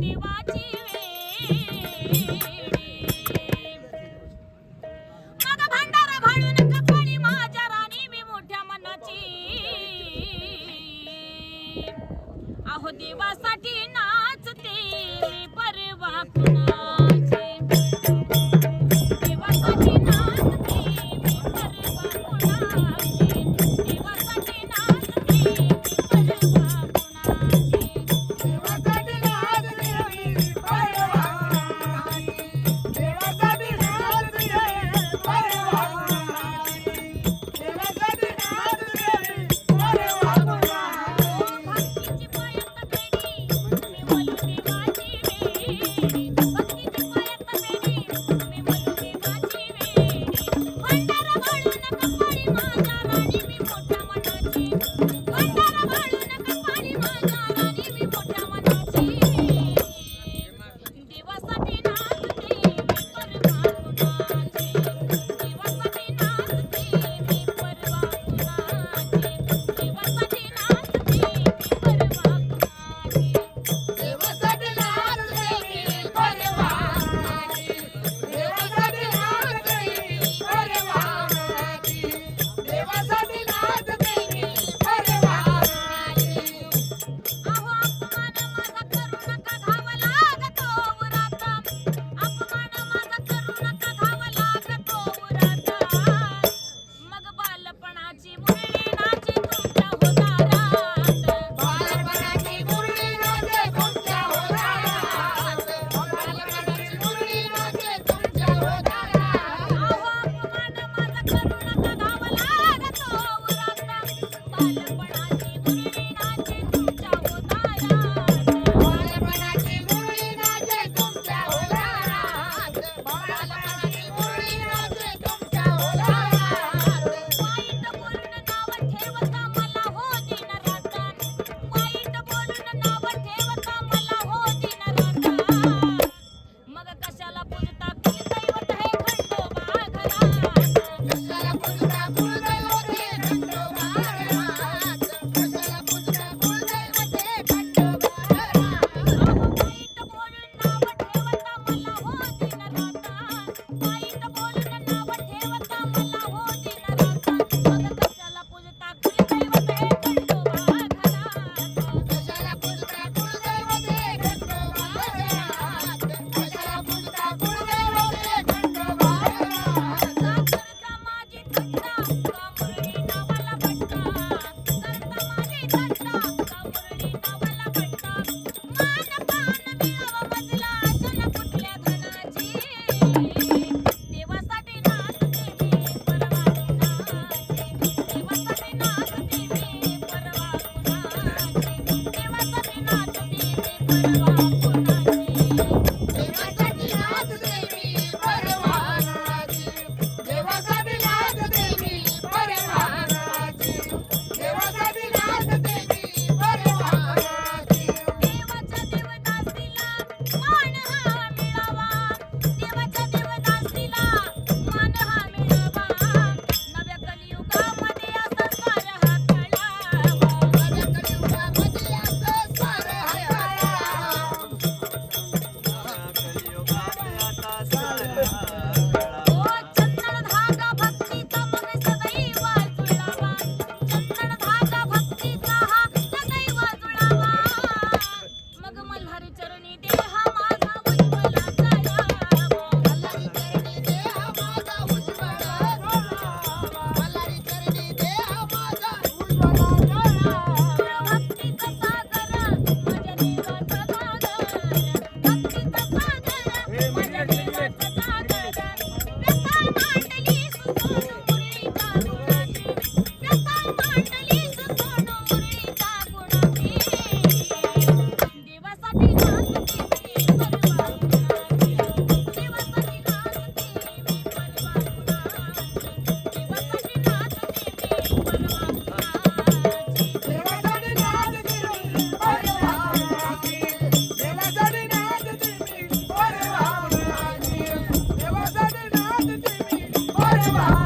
दिवाची भांडार भाडून कपणी माझ्या राणी मी मोठ्या मनाची अहो दिवास Bye.